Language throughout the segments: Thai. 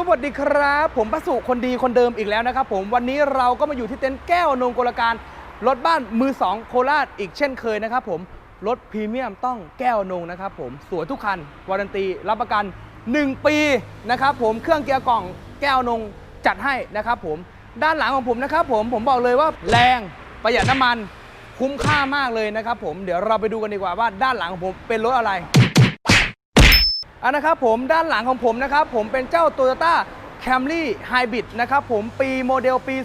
สวัสดีครับ ผมประสุคนดีคนเดิมอีกแล้วนะครับผมวันนี้เราก็มาอยู่ที่เต็นท์แก้วนงกลการรถบ้านมือสองโคราชอีกเช่นเคยนะครับผมรถพรีเมียมต้องแก้วนงนะครับผมสวยทุกคันวารันตีรับประกัน 1 ปีนะครับผมเครื่องเกียร์กล่องแก้วนงจัดให้นะครับผมด้านหลังของผมนะครับผมผมบอกเลยว่าแรงประหยัดน้ำมันคุ้มค่ามากเลยนะครับผมเดี๋ยวเราไปดูกันดีกว่าว่าด้านหลังของผมเป็นรถอะไร อันนะครับผมด้านหลังของผมนะครับผมเป็นเจ้า Toyota Camry Hybrid นะครับผมปีโมเดลปี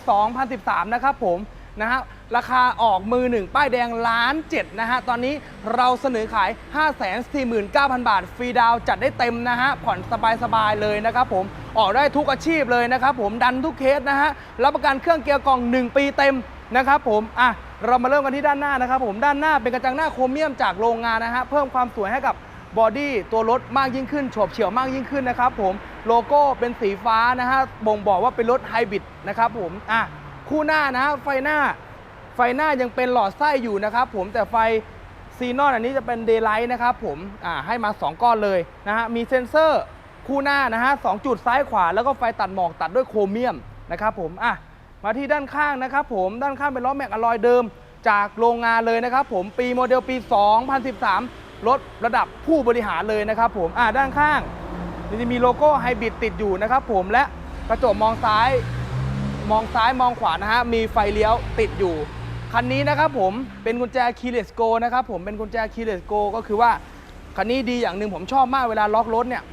2013 นะครับผมนะฮะราคาออกมือหนึ่งป้ายแดงล้านเจ็ดนะฮะ ตอนนี้เราเสนอขาย 549,000 บาท ฟรีดาวจัดได้เต็มนะฮะ ผ่อนสบายๆเลยนะครับผม ออกได้ทุกอาชีพเลยนะครับผม ดันทุกเคสนะฮะ รับประกันเครื่องเกียร์กล่อง 1 ปีเต็มนะครับผม อะ เรามาเริ่มกันที่ด้านหน้านะครับผม ด้านหน้าเป็นกระจังหน้าโครเมียมจากโรงงานนะฮะ เพิ่มความสวยให้กับ บอดี้ตัวรถมากยิ่งขึ้นโฉบเฉี่ยวมากยิ่งขึ้นนะครับผมโลโก้เป็นสีฟ้านะฮะบ่งบอกว่าเป็นรถไฮบริดนะครับผมอะคู่หน้านะฮะไฟหน้า ไฟหน้ายังเป็นหลอดไส้อยู่นะครับผมแต่ไฟซีนอนอันนี้จะเป็นเดย์ไลท์นะครับผมอ่าให้มา 2 ก้อนเลยนะฮะมีเซ็นเซอร์คู่หน้านะฮะสองจุดซ้ายขวา แล้วก็ไฟตัดหมอกตัดด้วยโครเมียมนะครับผมอะมาที่ด้านข้างนะครับผมด้านข้างเป็นล้อแม็กอะลอยเดิม จากโรงงานเลยนะครับผมปีโมเดลปี 2013 รถระดับผู้บริหารเลยนะครับผมอ่าด้านข้างจะมีโลโก้ไฮบริดติดอยู่นะครับผมและกระจกมองซ้าย มองซ้ายมองขวานะฮะมีไฟเลี้ยวติดอยู่คันนี้นะครับผมเป็นกุญแจ keyless go นะครับผมเป็นกุญแจ keyless go ก็คือว่าคันนี้ดีอย่างหนึ่งผมชอบมากเวลาล็อกรถเนี่ย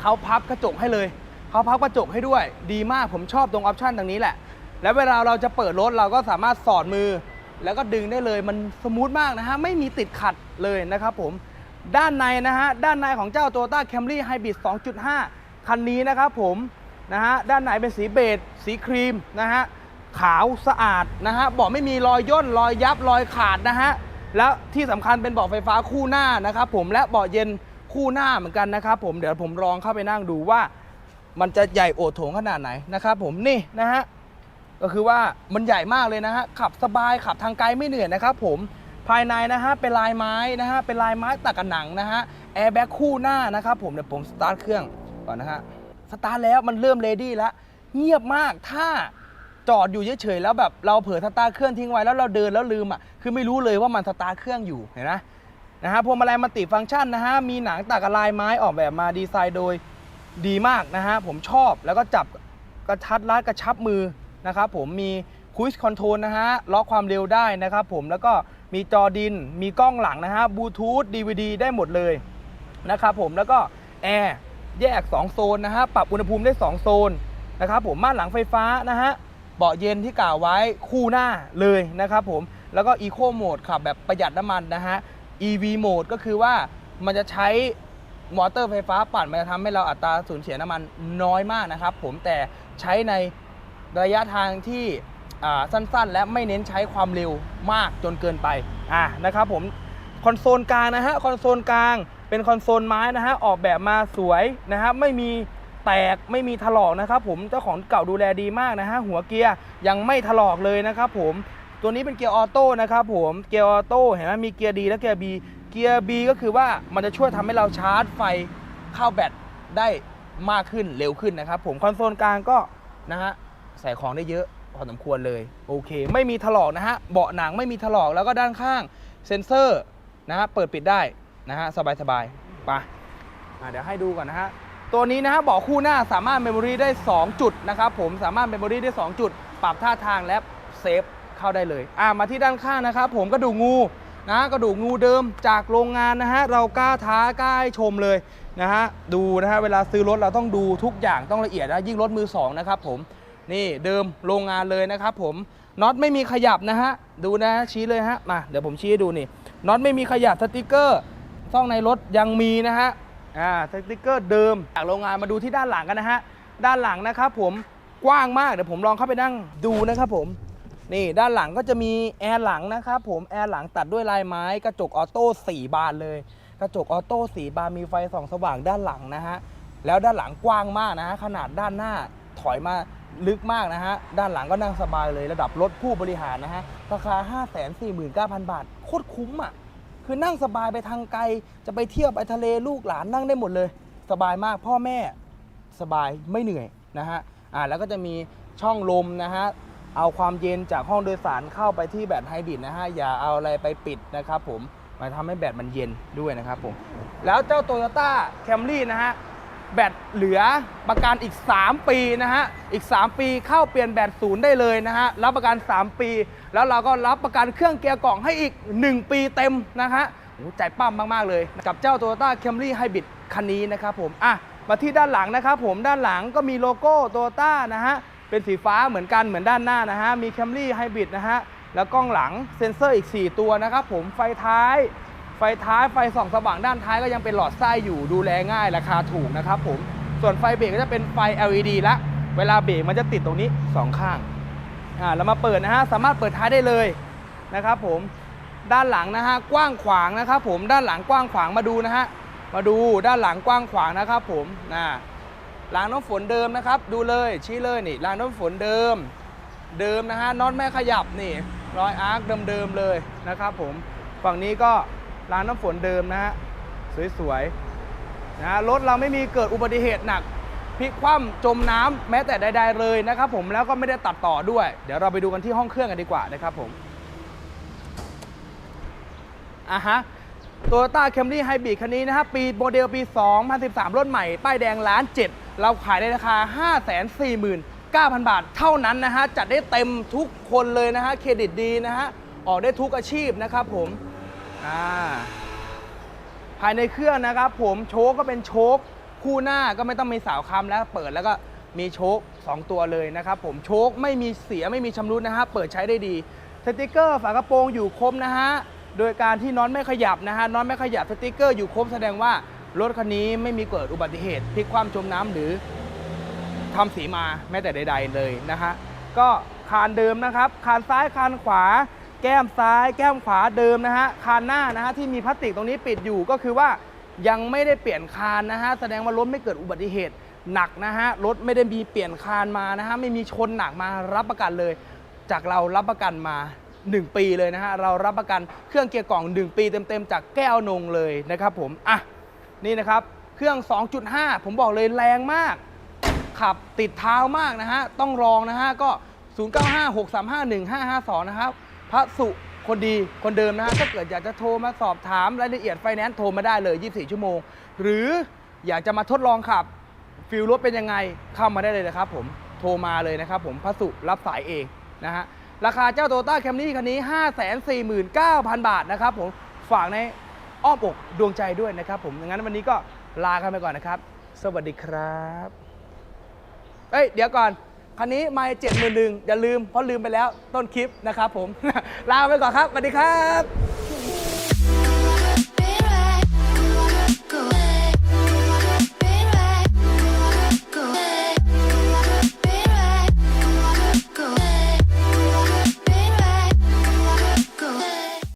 เขาพับกระจกให้เลยเขาพับกระจกให้ด้วย ดีมากผมชอบตรงออปชันตรงนี้แหละ แล้วเวลาเราจะเปิดรถเราก็สามารถสอดมือ แล้วก็ดึงได้เลยมันสมูทมากนะฮะไม่มีติดขัดเลยนะครับผมด้านในนะฮะด้านในของเจ้า Toyota Camry Hybrid 2.5 คันนี้นะครับผมนะฮะด้านในเป็นสีเบจสีครีมนะฮะขาวสะอาดนะฮะเบาะไม่มีรอยย่นรอยยับรอยขาดนะฮะแล้วที่สำคัญเป็นเบาะไฟฟ้าคู่หน้านะครับผมและเบาะเย็นคู่หน้าเหมือนกันนะครับผมเดี๋ยวผมลองเข้าไปนั่งดูว่า มันจะใหญ่โอดโถงขนาดไหนนะครับผมนี่นะฮะ ก็คือว่ามันใหญ่มากเลยนะฮะขับสบายขับทางไกลไม่เหนื่อยนะครับผมภายในนะฮะเป็นลายไม้นะฮะเป็นลายไม้ตัดกับหนังนะฮะแอร์แบ็กคู่หน้านะครับผมเดี๋ยวผมสตาร์ทเครื่องก่อนนะฮะสตาร์ทแล้วมันเริ่มเรดี้แล้วเงียบมากถ้าจอดอยู่เฉยๆแล้วแบบเราเผลอสตาร์ทเครื่องทิ้งไว้แล้วเราเดินแล้วลืมอะคือไม่รู้เลยว่ามันสตาร์ทเครื่องอยู่เห็นไหมนะฮะพวงมาลัยมันติฟังก์ชันนะฮะมีหนังตักลายไม้ออกแบบมาดีไซน์โดยดีมากนะฮะผมชอบแล้วก็จับกระชัดรัดกระชับมือ นะครับผมมีคุชคอนโทรลนะฮะล็อกความเร็วได้นะครับผมแล้วก็มีจอดิน มีกล้องหลังนะฮะบลูทูธ DVD ได้หมดเลยนะครับผมแล้วก็แอร์แยก 2 โซนนะฮะปรับอุณหภูมิได้ 2 โซนนะครับผมม่านหลังไฟฟ้านะฮะเบาะเย็นที่กล่าวไว้คู่หน้าเลยนะครับผมแล้วก็ Eco Mode ขับแบบประหยัดน้ำมันนะฮะ EV Mode ก็คือว่ามันจะใช้มอเตอร์ไฟฟ้าปั่นมันจะทำให้เราอัตราสูญเสียน้ำมันน้อยมากนะครับผมแต่ใช้ใน ระยะทางที่สั้นๆ และไม่เน้นใช้ความเร็วมากจนเกินไปอะนะครับผมคอนโซลกลางนะฮะคอนโซลกลางเป็นคอนโซลไม้นะฮะออกแบบมาสวยนะฮะไม่มีแตกไม่มีถลอกนะครับผมเจ้าของเก่าดูแลดีมากนะฮะหัวเกียร์ยังไม่ถลอกเลยนะครับผมตัวนี้เป็นเกียร์ออโต้นะครับผมเกียร์ออโต้เห็นไหมมีเกียร์ดีและเกียร์บีเกียร์ B ก็คือว่ามันจะช่วยทำให้เราชาร์จไฟเข้าแบตได้มากขึ้นเร็วขึ้นนะครับผมคอนโซลกลางก็นะฮะ ใส่ของได้เยอะพอสมควรเลยโอเค ไม่มีถลอกนะฮะเบาะหนังไม่มีถลอกแล้วก็ด้านข้างเซ็นเซอร์นะฮะเปิดปิดได้นะฮะสบายๆไปอะเดี๋ยวให้ดูก่อนนะฮะตัวนี้นะฮะเบาะคู่หน้าสามารถเมมโมรีได้ 2 จุดนะครับผมสามารถเมมโมรีได้ 2 จุด ปรับท่าทางและเซฟเข้าได้เลยอะมาที่ด้านข้างนะครับผมก็ดูงูนะกระดูกงูเดิมจากโรงงานนะฮะเรากล้าท้ากล้าชมเลยนะฮะดูนะฮะเวลาซื้อรถเราต้องดูทุกอย่างต้องละเอียดนะยิ่งรถมือสองนะครับผม นี่เดิมโรงงานเลยนะครับผมน็อตไม่มีขยับนะฮะดูนะชี้เลยฮะมาเดี๋ยวผมชี้ให้ดูนี่น็อตไม่มีขยับสติกเกอร์ซ่องในรถยังมีนะฮะอ่าสติกเกอร์เดิมจากโรงงานมาดูที่ด้านหลังกันนะฮะด้านหลังนะครับผมกว้างมากเดี๋ยวผมลองเข้าไปนั่งดูนะครับผมนี่ด้านหลังก็จะมีแอร์หลังนะครับผมแอร์หลังตัดด้วยลายไม้กระจกออโต้4บานเลย กระจกออโต้4บานมีไฟส่องสว่างด้านหลังนะฮะแล้วด้านหลังกว้างมากนะฮะขนาดด้านหน้าถอยมา ลึกมากนะฮะ ด้านหลังก็นั่งสบายเลยระดับรถผู้บริหารนะฮะ ราคา 549,000 บาท โคตรคุ้มอะ คือนั่งสบายไปทางไกล จะไปเที่ยวไปทะเลลูกหลานนั่งได้หมดเลย สบายมากพ่อแม่สบายไม่เหนื่อยนะฮะ อ่าแล้วก็จะมีช่องลมนะฮะ เอาความเย็นจากห้องโดยสารเข้าไปที่แบตไฮบริดนะฮะ อย่าเอาอะไรไปปิดนะครับผมมาทำให้แบตมันเย็นด้วยนะครับผม แล้วเจ้า Toyota Camry นะฮะ แบตเหลือประกันอีก 3 ปีนะฮะ อีก 3 ปีเข้าเปลี่ยนแบตศูนย์ได้เลยนะฮะ รับประกัน 3 ปี แล้วเราก็รับประกันเครื่องเกียร์กล่องให้อีก 1 ปีเต็มนะฮะโอ้ใจปั้มมาก ๆ เลย กับเจ้า Toyota Camry Hybrid คันนี้นะครับผม อะ มาที่ด้านหลังนะครับผม ด้านหลังก็มีโลโก้ Toyota นะฮะ เป็นสีฟ้าเหมือนกันเหมือนด้านหน้านะฮะ มี Camry Hybrid นะฮะ แล้วกล้องหลังเซ็นเซอร์อีก 4 ตัวนะครับผม ไฟท้าย ไฟท้ายไฟส่องสว่างด้านท้ายก็ยังเป็นหลอดไส้อยู่ดูแลง่ายราคาถูกนะครับผมส่วนไฟเบรกก็จะเป็นไฟ LED ละเวลาเบรกมันจะติดตรงนี้ 2 ข้างอ่าเรามาเปิดนะฮะสามารถเปิดท้ายได้เลยนะครับผมด้านหลังนะฮะกว้างขวางนะครับผมด้านหลังกว้างขวางมาดูนะฮะมาดูด้านหลังกว้างขวางนะครับผมนะรางน้ำฝนเดิมนะครับ ดูเลยชี้เลยนี่รางน้ำฝนเดิม เดิมนะฮะน็อตแม่ขยับนี่รอยอาร์คเดิมๆเลยนะครับผมฝั่งนี้ก็ รางน้ำฝนเดิมนะฮะสวยๆนะรถเราไม่มีเกิดอุบัติเหตุหนักพลิกคว่ำจมน้ำแม้แต่ใดๆเลยนะครับผมแล้วก็ไม่ได้ตัดต่อด้วย เดี๋ยวเราไปดูกันที่ห้องเครื่องกันดีกว่านะครับผมอะฮะโตโยต้าแคมรี่ไฮบริดคันนี้นะครับปีโมเดลปี 2013 รถใหม่ ป้ายแดงล้านเจ็ดเราขายในราคา 549,000 บาท เท่านั้นนะฮะ จัดได้เต็มทุกคนเลยนะฮะ เครดิตดีนะฮะ ออกได้ทุกอาชีพนะครับผม อ่าภายในเครื่องนะครับ ผมโชคก็เป็นโชคคู่หน้าก็ไม่ต้องมีสาวคำแล้ว เปิดแล้วก็มีโชค2ตัวเลยนะครับ ผมโชคไม่มีเสียไม่มีชำรุดนะฮะเปิดใช้ได้ดีสติกเกอร์ฝากระโปรงอยู่ครบนะฮะโดยการที่น็อตไม่ขยับนะฮะน็อตไม่ขยับสติกเกอร์อยู่ครบแสดงว่ารถคันนี้ไม่มีเกิดอุบัติเหตุพลิกคว่ำจมน้ำหรือทำสีมาแม้แต่ใด ๆ เลยนะฮะก็คานเดิมนะครับ คานซ้ายคานขวา แก้มซ้าย แก้มขวาเดิมนะฮะคานหน้านะฮะที่มีพลาสติกตรงนี้ปิดอยู่ก็คือว่ายังไม่ได้เปลี่ยนคานนะฮะแสดงว่ารถไม่เกิดอุบัติเหตุหนักนะฮะรถไม่ได้มีเปลี่ยนคานมานะฮะไม่มีชนหนักมารับประกันเลย จากเรารับประกันมา 1 ปีเลยนะฮะเรารับประกันเครื่องเกียร์กล่อง 1 ปีเต็มๆ จากแก้วนงเลยนะครับผมอะนี่นะครับเครื่อง 2.5 ผมบอกเลยแรงมาก ขับติดเท้ามากนะฮะต้องลองนะฮะก็ 0956351552 นะครับ พระสุคนดีคนเดิมนะฮะถ้าเกิดอยากจะโทรมาสอบถามรายละเอียดไฟแนนซ์โทรมาได้เลย 24 ชั่วโมง หรืออยากจะมาทดลองขับฟิลรถเป็นยังไงเข้ามาได้เลยนะครับผมโทรมาเลยนะครับผมพระสุรับสายเองนะฮะราคาเจ้าโตต้าแคมรี่คันนี้ 549,000 บาทนะครับผมฝากในอ้อมอกดวงใจด้วยนะครับผมงั้นวันนี้ก็ลากันไปก่อนนะครับ สวัสดีครับ เอ้ย เดี๋ยวก่อน คันนี้ไม่เจ็ดหมื่นหนึ่งอย่าลืมเพราะลืมไปแล้วต้นคลิปนะครับผม ลาไปก่อนครับสวัสดีครับ